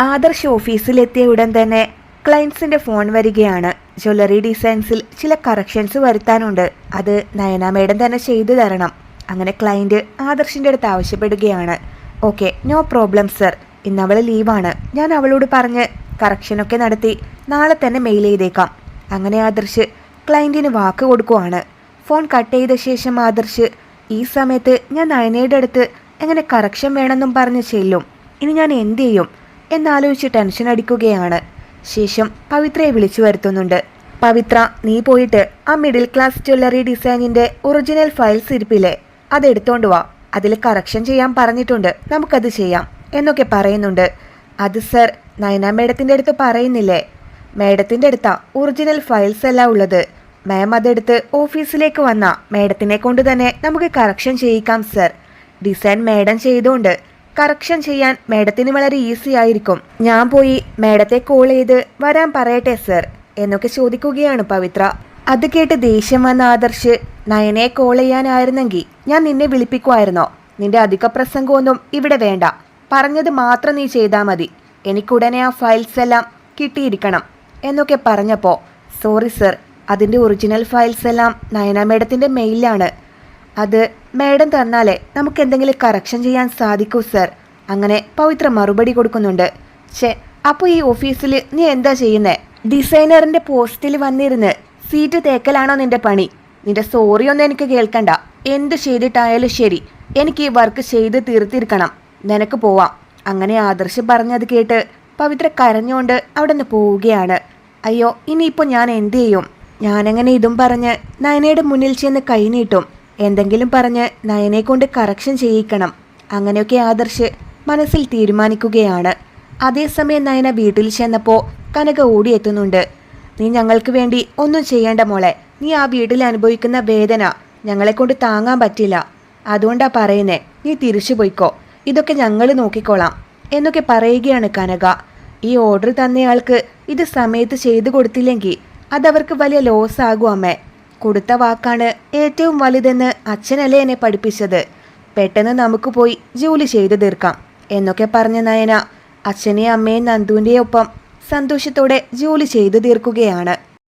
ആദർശ് ഓഫീസിലെത്തിയ ഉടൻ തന്നെ ക്ലയൻസിന്റെ ഫോൺ വരികയാണ്. ജ്വല്ലറി ഡിസൈൻസിൽ ചില കറക്ഷൻസ് വരുത്താനുണ്ട്. അത് നയന മേഡം തന്നെ ചെയ്തു തരണം. അങ്ങനെ ക്ലയന്റ് ആദർശിന്റെ അടുത്ത് ആവശ്യപ്പെടുകയാണ്. ഓക്കെ നോ പ്രോബ്ലം സർ ഇന്ന് അവൾ ലീവാണ് ഞാൻ അവളോട് പറഞ്ഞ് കറക്ഷനൊക്കെ നടത്തി നാളെ തന്നെ മെയിൽ ചെയ്തേക്കാം. അങ്ങനെ ആദർശ് ക്ലയന്റിന് വാക്ക് കൊടുക്കുവാണ്. ഫോൺ കട്ട് ചെയ്ത ശേഷം ആദർശ് ഈ സമയത്ത് ഞാൻ നയനയുടെ അടുത്ത് എങ്ങനെ കറക്ഷൻ വേണമെന്നും പറഞ്ഞ് ചെല്ലും. ഇനി ഞാൻ എന്ത് ചെയ്യും? എന്നാലോചിച്ച് ടെൻഷൻ അടിക്കുകയാണ്. ശേഷം പവിത്രയെ വിളിച്ചു വരുത്തുന്നുണ്ട്. പവിത്ര നീ പോയിട്ട് ആ മിഡിൽ ക്ലാസ് ജ്വല്ലറി ഡിസൈനിന്റെ ഒറിജിനൽ ഫയൽസ് ഇരിപ്പില്ലേ? അത് എടുത്തോണ്ട് വാ. അതിൽ കറക്ഷൻ ചെയ്യാൻ പറഞ്ഞിട്ടുണ്ട്. നമുക്കത് ചെയ്യാം. എന്നൊക്കെ പറയുന്നുണ്ട്. അത് സർ നയന മേഡത്തിന്റെ അടുത്ത് പറയുന്നില്ലേ? മേഡത്തിന്റെ അടുത്താ ഒറിജിനൽ ഫയൽസ് എല്ലാം ഉള്ളത്. മാം അതെടുത്ത് ഓഫീസിലേക്ക് വന്ന മേഡത്തിനെ കൊണ്ട് തന്നെ നമുക്ക് കറക്ഷൻ ചെയ്യിക്കാം സർ ഡിസൈൻ മേഡം ചെയ്തുകൊണ്ട് കറക്ഷൻ ചെയ്യാൻ മേഡത്തിന് വളരെ ഈസി ആയിരിക്കും. ഞാൻ പോയി മേഡത്തെ കോൾ ചെയ്ത് വരാൻ പറയട്ടെ സർ എന്നൊക്കെ ചോദിക്കുകയാണ് പവിത്ര. അത് കേട്ട് ദേഷ്യം വന്ന ആദർശ് നയനെ കോൾ ചെയ്യാനായിരുന്നെങ്കിൽ ഞാൻ നിന്നെ വിളിപ്പിക്കുമായിരുന്നോ? നിന്റെ അധിക പ്രസംഗമൊന്നും ഇവിടെ വേണ്ട. പറഞ്ഞത് മാത്രം നീ ചെയ്താൽ മതി. എനിക്കുടനെ ആ ഫയൽസ് എല്ലാം കിട്ടിയിരിക്കണം എന്നൊക്കെ പറഞ്ഞപ്പോൾ സോറി സർ അതിന്റെ ഒറിജിനൽ ഫയൽസ് എല്ലാം നയന മേഡത്തിന്റെ മെയിലാണ് അത് മേഡം തന്നാലേ നമുക്ക് എന്തെങ്കിലും കറക്ഷൻ ചെയ്യാൻ സാധിക്കൂ സർ അങ്ങനെ പവിത്ര മറുപടി കൊടുക്കുന്നുണ്ട്. ഛേ അപ്പോൾ ഈ ഓഫീസിൽ നീ എന്താ ചെയ്യുന്നേ? ഡിസൈനറിന്റെ പോസ്റ്റിൽ വന്നിരുന്ന് സീറ്റ് തേക്കലാണോ നിന്റെ പണി? നിന്റെ സോറി ഒന്നും എനിക്ക് കേൾക്കണ്ട. എന്ത് ചെയ്തിട്ടായാലും ശരി. എനിക്ക് ഈ വർക്ക് ചെയ്ത് തീർത്തിരിക്കണം. നിനക്ക് പോവാം. അങ്ങനെ ആദർശ് പറഞ്ഞത് കേട്ട് പവിത്ര കരഞ്ഞുകൊണ്ട് അവിടെ നിന്ന് പോവുകയാണ്. അയ്യോ ഇനിയിപ്പോൾ ഞാൻ എന്ത് ചെയ്യും? ഞാനങ്ങനെ ഇതും പറഞ്ഞ് നയനയുടെ മുന്നിൽ ചെന്ന് കൈനീട്ടും എന്തെങ്കിലും പറഞ്ഞ് നയനെ കൊണ്ട് കറക്ഷൻ ചെയ്യിക്കണം. അങ്ങനെയൊക്കെ ആദർശ് മനസ്സിൽ തീരുമാനിക്കുകയാണ്. അതേസമയം നയന വീട്ടിൽ ചെന്നപ്പോൾ കനക ഓടിയെത്തുന്നുണ്ട്. നീ ഞങ്ങൾക്ക് വേണ്ടി ഒന്നും ചെയ്യേണ്ട മോളെ. നീ ആ വീട്ടിൽ അനുഭവിക്കുന്ന വേദന ഞങ്ങളെ കൊണ്ട് താങ്ങാൻ പറ്റില്ല. അതുകൊണ്ടാ പറയുന്നേ നീ തിരിച്ചു പോയിക്കോ. ഇതൊക്കെ ഞങ്ങൾ നോക്കിക്കോളാം എന്നൊക്കെ പറയുകയാണ് കനക. ഈ ഓർഡർ തന്നയാൾക്ക് ഇത് സമയത്ത് ചെയ്തു കൊടുത്തില്ലെങ്കിൽ അതവർക്ക് വലിയ ലോസ് ആകും അമ്മേ. കൊടുത്ത വാക്കാണ് ഏറ്റവും വലുതെന്ന് അച്ഛനല്ലേ എന്നെ പഠിപ്പിച്ചത്. പെട്ടെന്ന് നമുക്ക് പോയി ജോലി ചെയ്തു തീർക്കാം എന്നൊക്കെ പറഞ്ഞ നയന അച്ഛനെയും അമ്മയും നന്ദുവിന്റെയും ഒപ്പം സന്തോഷത്തോടെ ജോലി ചെയ്തു തീർക്കുകയാണ്.